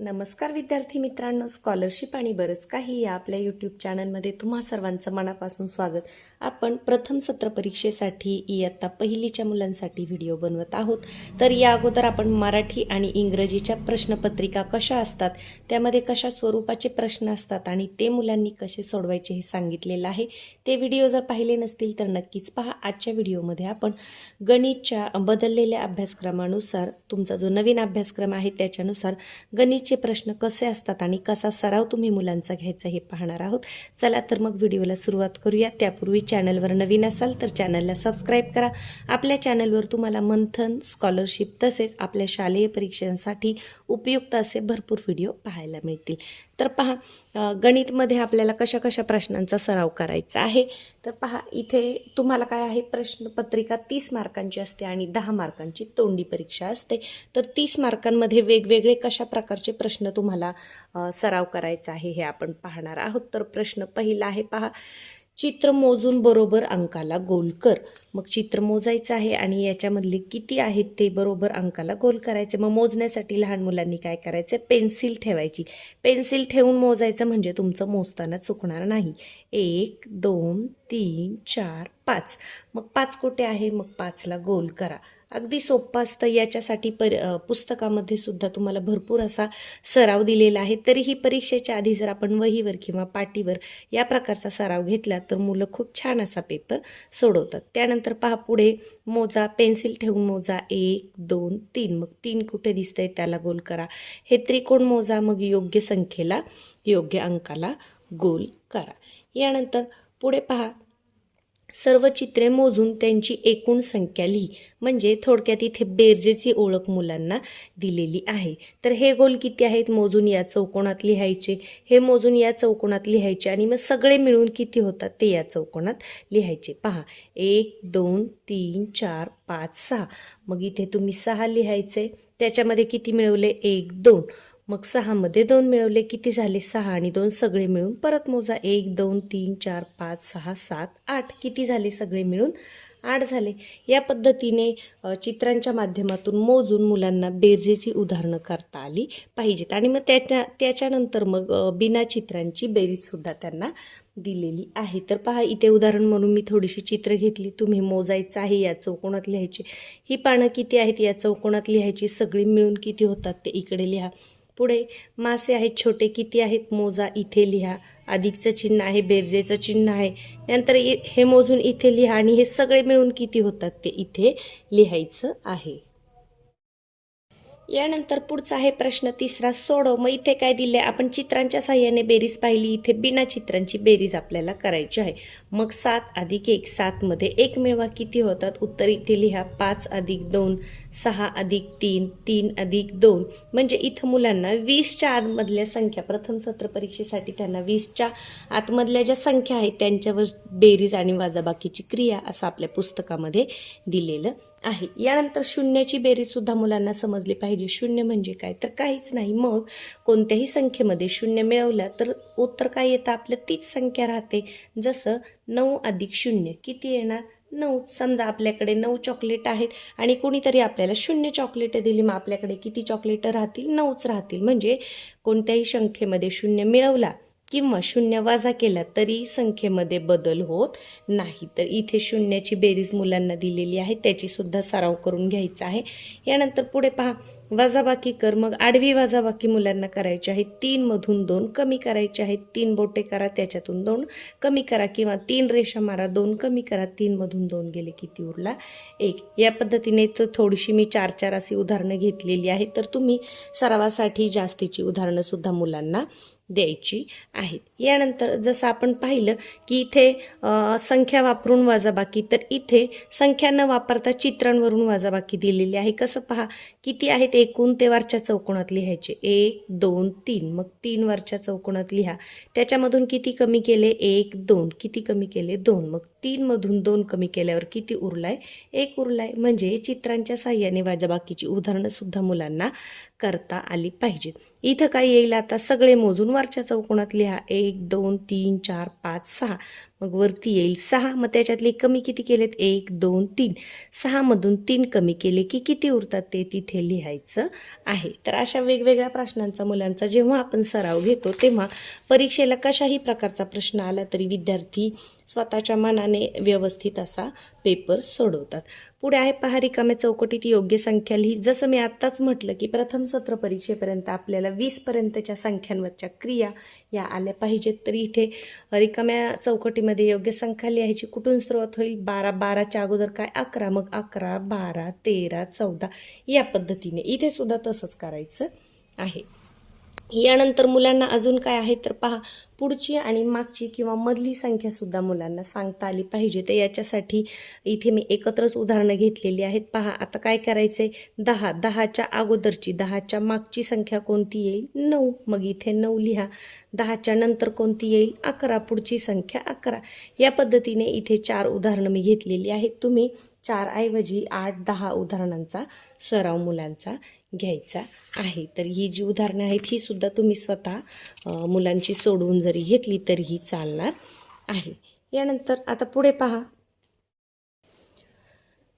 नमस्कार विद्यार्थी मित्रांनो. स्कॉलरशिप आणि बरंच काही या आपल्या यूट्यूब चॅनलमध्ये तुम्हा सर्वांचं मनापासून स्वागत. आपण प्रथम सत्र परीक्षेसाठी इयत्ता पहिलीच्या मुलांसाठी व्हिडिओ बनवत आहोत. तर या अगोदर आपण मराठी आणि इंग्रजीच्या प्रश्नपत्रिका कशा असतात त्यामध्ये कशा स्वरूपाचे प्रश्न असतात आणि ते मुलांनी कसे सोडवायचे हे सांगितलेलं आहे. ते व्हिडिओ जर पाहिले नसतील तर नक्कीच पहा. आजच्या व्हिडिओमध्ये आपण गणितच्या बदललेल्या अभ्यासक्रमानुसार तुमचा जो नवीन अभ्यासक्रम आहे त्याच्यानुसार गणित गणितचे प्रश्न कसे असतात आणि कसा सराव तुम्ही मुलांचा घ्यायचा हे पाहणार आहोत. चला तर मग व्हिडिओला सुरुवात करूया. त्यापूर्वी चॅनलवर नवीन असाल तर चॅनलला सबस्क्राईब करा. आपल्या चॅनलवर तुम्हाला मंथन स्कॉलरशिप तसेच आपल्या शालेय परीक्षांसाठी उपयुक्त असे भरपूर व्हिडिओ पाहायला मिळतील. तर पहा गणितमध्ये आपल्याला कशा कशा प्रश्नांचा सराव करायचा आहे? तर पहा इथे तुम्हाला काय आहे? प्रश्नपत्रिका तीस मार्कांची असते आणि दहा मार्कांची तोंडी परीक्षा असते. तर तीस मार्कांमध्ये वेगवेगळे कशा प्रकारचे प्रश्न तुम्हाला सराव करायचा आहे हे आपण पाहणार आहोत. तर प्रश्न पहिला आहे पहा चित्र मोजून बरोबर अंकाला गोल कर. मग चित्र मोजायचं आहे आणि याच्यामधले किती आहेत ते बरोबर अंकाला गोल करायचे. मग मोजण्यासाठी लहान मुलांनी काय करायचं? पेन्सिल ठेवायची. पेन्सिल ठेवून मोजायचं म्हणजे तुमचं मोजताना चुकणार नाही. एक दोन तीन चार पाच. मग पाच कुठे आहे मग पाचला गोल करा. अगदी सोपं असतं. याच्यासाठी पर पुस्तकामध्ये सुद्धा तुम्हाला भरपूर असा सराव दिलेला आहे. तरीही परीक्षेच्या आधी जर आपण वहीवर किंवा पाटीवर या प्रकारचा सराव घेतला तर मुलं खूप छान असा पेपर सोडवतात. त्यानंतर पहा पुढे मोजा पेन्सिल ठेवून मोजा. एक दोन तीन. मग तीन कुठे दिसतंय त्याला गोल करा. हे त्रिकोण मोजा मग योग्य संख्येला योग्य अंकाला गोल करा. यानंतर पुढे पहा सर्व चित्रे मोजून त्यांची एकूण संख्या लिही. म्हणजे थोडक्यात इथे बेरजेची ओळख मुलांना दिलेली आहे. तर हे गोल किती आहेत? मोजून या चौकोनात लिहायचे. हे मोजून या चौकोनात लिहायचे आणि मग सगळे मिळून किती होतात? ते या चौकोनात लिहायचे. पहा. एक दोन तीन चार पाच सहा. मग इथे तुम्ही सहा लिहायचे. त्याच्यामध्ये किती मिळवले? एक दोन. मग सहामध्ये दोन मिळवले किती झाले? सहा आणि दोन सगळे मिळून परत मोजा. एक दोन तीन चार पाच सहा सात आठ. किती झाले सगळे मिळून? आठ झाले. या पद्धतीने चित्रांच्या माध्यमातून मोजून मुलांना बेरजेची उदाहरणं करता आली पाहिजेत. आणि मग त्याच्या त्याच्यानंतर मग बिना चित्रांची बेरीजसुद्धा त्यांना दिलेली आहे. तर पहा इथे उदाहरण म्हणून मी थोडीशी चित्र घेतली. तुम्ही मोजायचं आहे या चौकोनात लिहायची. ही पानं किती आहेत? या चौकोनात लिहायची सगळी मिळून किती होतात ते इकडे लिहा. पुढे मासे आहेत छोटे किती आहेत मोजा इथे लिहा. अधिकचं चिन्ह आहे बेरजेचं चिन्ह आहे. नंतर इ- हे मोजून इथे लिहा आणि हे सगळे मिळून किती होतात ते इथे लिहायचं आहे. यानंतर पुढचा आहे प्रश्न तिसरा. सोडव मग इथे काय दिले आपण चित्रांच्या साह्याने बेरीज पाहिली. इथे बिना चित्रांची बेरीज आपल्याला करायची आहे. मग सात अधिक एक सातमध्ये एक मिळवा. किती होतात? उत्तर इथे लिहा. पाच अधिक दोन सहा अधिक तीन तीन अधिक दोन. म्हणजे इथं मुलांना वीसच्या आतमधल्या संख्या प्रथम सत्र परीक्षेसाठी त्यांना वीसच्या आतमधल्या ज्या संख्या आहेत त्यांच्यावर बेरीज आणि वाजाबाकीची क्रिया असं आपल्या पुस्तकामध्ये दिलेलं आहे. यानंतर शून्याची बेरीज सुद्धा मुलांना समजली पाहिजे. शून्य म्हणजे काय? तर काहीच नाही. मग कोणत्याही संख्येमध्ये शून्य मिळवलं तर उत्तर काय येतं? आपलं तीच संख्या राहते. जसं नऊ अधिक शून्य. किती येणार? नऊ. समजा आपल्याकडे नऊ चॉकलेट आहेत आणि कोणीतरी आपल्याला शून्य चॉकलेटं दिली मग आपल्याकडे किती चॉकलेटं राहतील? नऊच राहतील. म्हणजे कोणत्याही संख्येमध्ये शून्य मिळवला किंवा शून्य वाजा केला तरी संख्येमध्ये बदल होत नाही. तर इथे शून्याची बेरीज मुलांना दिलेली आहे त्याचीसुद्धा सराव करून घ्यायचा आहे. यानंतर पुढे पहा. वजाबाकी कर मग आडवी वजाबाकी मुलांना करायची आहे तीनमधून दोन कमी करायचे आहेत. तीन बोटे करा त्याच्यातून दोन कमी करा किंवा तीन रेषा मारा दोन कमी करा तीनमधून दोन गेले किती उरला? एक. या पद्धतीने तर थोडीशी मी चार चार अशी उदाहरणं घेतलेली आहेत. तर तुम्ही सरावासाठी जास्तीची उदाहरणंसुद्धा मुलांना द्यायची आहेत. यानंतर जसं आपण पाहिलं की इथे संख्या वापरून वजाबाकी तर इथे संख्या न वापरता चित्रांवरून वजाबाकी दिलेली आहे. कसं पहा किती एकूण ते वरच्या चौकोनात लिहायचे. एक दोन तीन. मग तीन वरच्या चौकोनात लिहा. त्याच्यामधून किती कमी केले? एक दोन. किती कमी केले? दोन. मग तीनमधून दोन कमी केल्यावर किती उरलाय? एक उरलाय म्हणजे चित्रांच्या साह्याने बाकीची उदाहरणंसुद्धा मुलांना करता आली पाहिजेत. इथं काय येईल आता? सगळे मोजून वरच्या चौकोनात लिहा. एक दोन तीन चार पाच सहा. मग वरती येईल सहा. मग त्याच्यातले कमी किती केलेत? एक दोन तीन. सहामधून तीन कमी केले की किती उरतात ते तिथे लिहायचं आहे. तर अशा वेगवेगळ्या प्रश्नांचा मुलांचा जेव्हा आपण सराव घेतो तेव्हा परीक्षेला कशाही प्रकारचा प्रश्न आला तरी विद्यार्थी स्वतःच्या मनाने व्यवस्थित असा पेपर सोडवतात. पुढे आहे पहा रिकाम्या चौकटीत योग्य संख्या लिही. जसं मी आत्ताच म्हटलं की प्रथम सत्र परीक्षेपर्यंत आपल्याला वीसपर्यंतच्या संख्यांवरच्या क्रिया या आल्या पाहिजेत. तर इथे रिकाम्या चौकटीमध्ये योग्य संख्या लिहायची कुठून सुरुवात होईल? बारा बाराच्या अगोदर काय? अकरा. मग अकरा बारा तेरा चौदा या पद्धतीने. इथे सुद्धा तसंच करायचं आहे. यानंतर मुलांना अजून काय आहे तर पहा पुढची आणि मागची किंवा मधली संख्यासुद्धा मुलांना सांगता आली पाहिजे. तर याच्यासाठी इथे मी एकत्रच उदाहरणं घेतलेली आहेत. पहा आता काय करायचं आहे दहा दहाच्या अगोदरची दहाच्या मागची संख्या कोणती येईल? नऊ. मग इथे नऊ लिहा. दहाच्या नंतर कोणती येईल? अकरा. पुढची संख्या अकरा. या पद्धतीने इथे चार उदाहरणं मी घेतलेली आहेत. तुम्ही चार ऐवजी आठ दहा उदाहरणांचा सराव मुलांचा घ्यायचा आहे. तर ही जी उदाहरणं आहेत ही सुद्धा तुम्ही स्वतः मुलांची सोडवून जरी घेतली तरीही चालणार आहे. यानंतर आता पुढे पहा.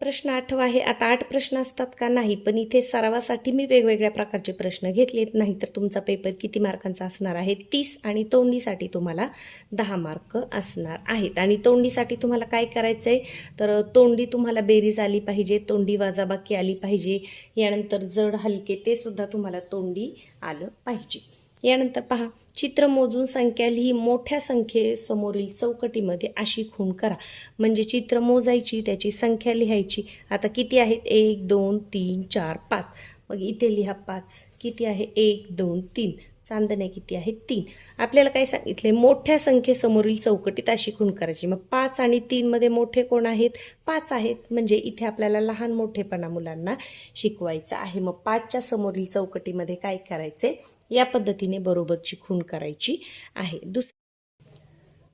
प्रश्न आठवा आहे. आता आठ प्रश्न असतात का? नाही. पण इथे सरावासाठी मी वेगवेगळ्या प्रकारचे प्रश्न घेतलेत. नाही तर तुमचा पेपर किती मार्कांचा असणार आहे? तीस आणि तोंडीसाठी तुम्हाला दहा मार्क असणार आहेत. आणि तोंडीसाठी तुम्हाला काय करायचं आहे तर तोंडी तुम्हाला बेरीज आली पाहिजे तोंडी वाजाबाकी आली पाहिजे. यानंतर जड हलके ते सुद्धा तुम्हाला तोंडी आलं पाहिजे. यानंतर पहा चित्र मोजून संख्या लिही मोठ्या संख्येसमोरील चौकटीमध्ये अशी खूण करा. म्हणजे चित्र मोजायची त्याची संख्या लिहायची. आता किती आहेत? एक दोन तीन चार पाच. मग इथे लिहा पाच. किती आहे? एक दोन तीन. चांदण्या किती आहेत? तीन. आपल्याला काय सांगितले मोठ्या संख्येसमोरील चौकटीत अशी खूण करायची. मग पाच आणि तीनमध्ये मोठे कोण आहेत? पाच आहेत. म्हणजे इथे आपल्याला लहान मोठेपणा मुलांना शिकवायचं आहे. मग पाचच्या समोरील चौकटीमध्ये काय करायचे या पद्धतीने बरोबरची खूण करायची आहे. दुस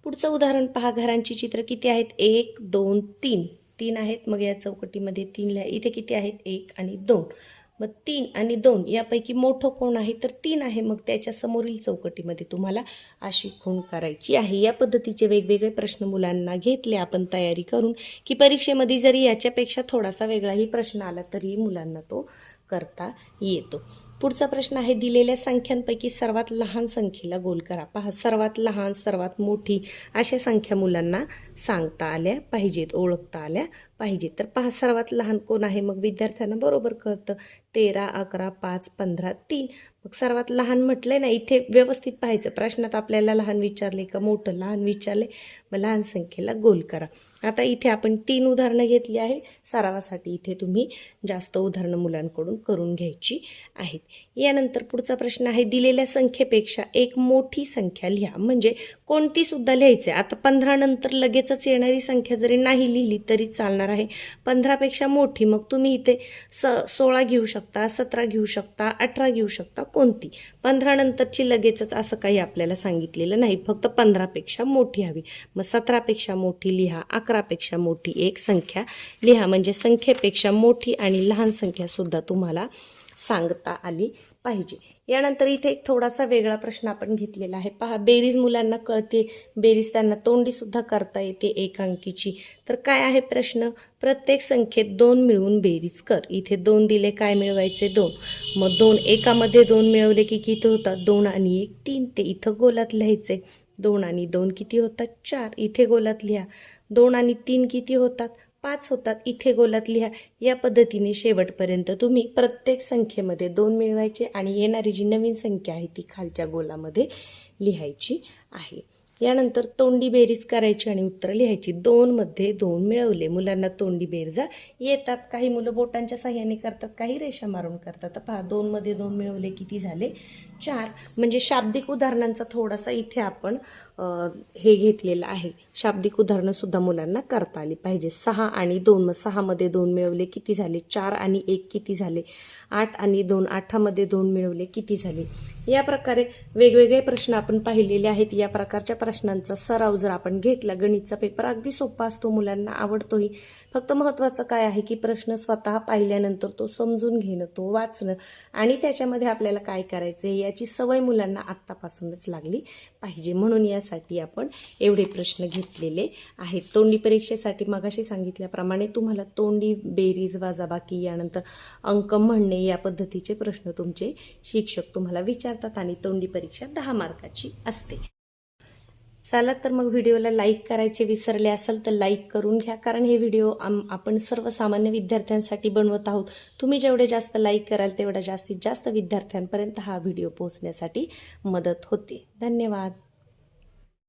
पुढचं उदाहरण पहा. घरांची चित्र किती आहेत? एक दोन तीन. तीन आहेत. मग या चौकटीमध्ये तीन लिहा इथे किती आहेत? एक आणि दोन. मग तीन आणि दोन यापैकी मोठं कोण आहे? तर तीन आहे. मग त्याच्या समोरील चौकटीमध्ये तुम्हाला अशी खूण करायची आहे. या पद्धतीचे वेगवेगळे प्रश्न मुलांना घेतले. आपण तयारी करून की परीक्षेमध्ये जरी याच्यापेक्षा थोडासा वेगळाही प्रश्न आला तरी मुलांना तो करता येतो. पुढचा प्रश्न आहे दिलेल्या संख्यांपैकी सर्वात लहान संख्येला गोल करा. पहा सर्वात लहान सर्वात मोठी अशा संख्या मुलांना सांगता आल्या पाहिजेत ओळखता आल्या. पाहिजे. तर पहा सर्वात लहान कोण आहे? मग विद्यार्थ्यांना बरोबर कळतं. तेरा अकरा पाच पंधरा तीन. मग सर्वात लहान म्हटलंय ना इथे व्यवस्थित पाहायचं. प्रश्नात आपल्याला लहान विचारले का? मोठं लहान विचारले. मग लहान संख्येला गोल करा. आता इथे आपण तीन उदाहरणं घेतली आहे. सरावासाठी इथे तुम्ही जास्त उदाहरणं मुलांकडून करून घ्यायची आहेत. यानंतर पुढचा प्रश्न आहे दिलेल्या संख्येपेक्षा एक मोठी संख्या लिहा. म्हणजे कोणतीसुद्धा लिहायचं लिहायची आहे आता पंधरानंतर लगेचच येणारी संख्या जरी नाही लिहिली तरी चालणार आहे. पंधरापेक्षा मोठी. मग तुम्ही इथे स सोळा घेऊ शकता सतरा घेऊ शकता अठरा घेऊ शकता कोणती? पंधरानंतरची लगेचच असं काही आपल्याला सांगितलेलं नाही. फक्त पंधरापेक्षा मोठी हवी. मग सतरापेक्षा मोठी लिहा अकरापेक्षा मोठी एक संख्या लिहा. म्हणजे संख्येपेक्षा मोठी आणि लहान संख्यासुद्धा तुम्हाला सांगता आली पाहिजे. यानंतर इथे एक थोडासा वेगळा प्रश्न आपण घेतलेला आहे. पहा बेरीज मुलांना कळते. बेरीज त्यांना तोंडीसुद्धा करता येते एक अंकीची तर काय आहे प्रश्न? प्रत्येक संख्येत दोन मिळवून बेरीज कर. इथे दोन दिले काय मिळवायचे? दोन. मग दोन एकामध्ये दोन मिळवले की किती होतात? दोन आणि एक तीन. ते इथं गोलात लिहायचे. दोन आणि दोन किती होतात? चार. इथे गोलात लिहा. दोन आणि तीन किती होतात? पाच होतात. इथे गोलात लिहा. या पद्धतीने शेवटपर्यंत तुम्ही प्रत्येक संख्येमध्ये दोन मिळवायचे आणि येणारी जी नवीन संख्या आहे ती खालच्या गोलामध्ये लिहायची आहे. यानंतर तोंडी बेरीज करायची आणि उत्तरं लिहायची. दोनमध्ये दोन मिळवले. मुलांना तोंडी बेरजा. येतात काही मुलं बोटांच्या साह्याने करतात काही रेषा मारून करतात. पहा दोनमध्ये दोन मिळवले किती झाले? चार. म्हणजे शाब्दिक उदाहरणांचा थोडासा इथे आपण हे घेतलेलं आहे. शाब्दिक उदाहरणंसुद्धा मुलांना करता आली पाहिजे. सहा आणि दोन. मग सहामध्ये दोन मिळवले किती झाले? चार आणि एक किती झाले? आठ आणि दोन. आठामध्ये दोन मिळवले किती झाले? या प्रकारे वेगवेगळे प्रश्न आपण पाहिलेले आहेत. या प्रकारच्या प्रश्नांचा सराव जर आपण घेतला गणितचा पेपर अगदी सोपा असतो मुलांना आवडतोही. फक्त महत्त्वाचं काय आहे की प्रश्न स्वतः पाहिल्यानंतर तो समजून घेणं तो वाचणं आणि त्याच्यामध्ये आपल्याला काय करायचं आहे याची सवय मुलांना आत्तापासूनच लागली पाहिजे. म्हणून यासाठी आपण एवढे प्रश्न घेतलेले आहेत. तोंडी परीक्षेसाठी मगाशी सांगितल्याप्रमाणे तुम्हाला तोंडी बेरीज वाजाबाकी यानंतर अंक म्हणणे या पद्धतीचे प्रश्न तुमचे शिक्षक तुम्हाला विचार विचारतात आणि तोंडी परीक्षा दहा मार्काची असते. चला तर मग व्हिडिओला लाईक करायचे विसरले असाल तर लाईक करून घ्या कारण हे व्हिडिओ आम आपण सर्वसामान्य विद्यार्थ्यांसाठी बनवत आहोत. तुम्ही जेवढे जास्त लाईक कराल तेवढा जास्तीत जास्त विद्यार्थ्यांपर्यंत हा व्हिडिओ पोहोचण्यासाठी मदत होते. धन्यवाद.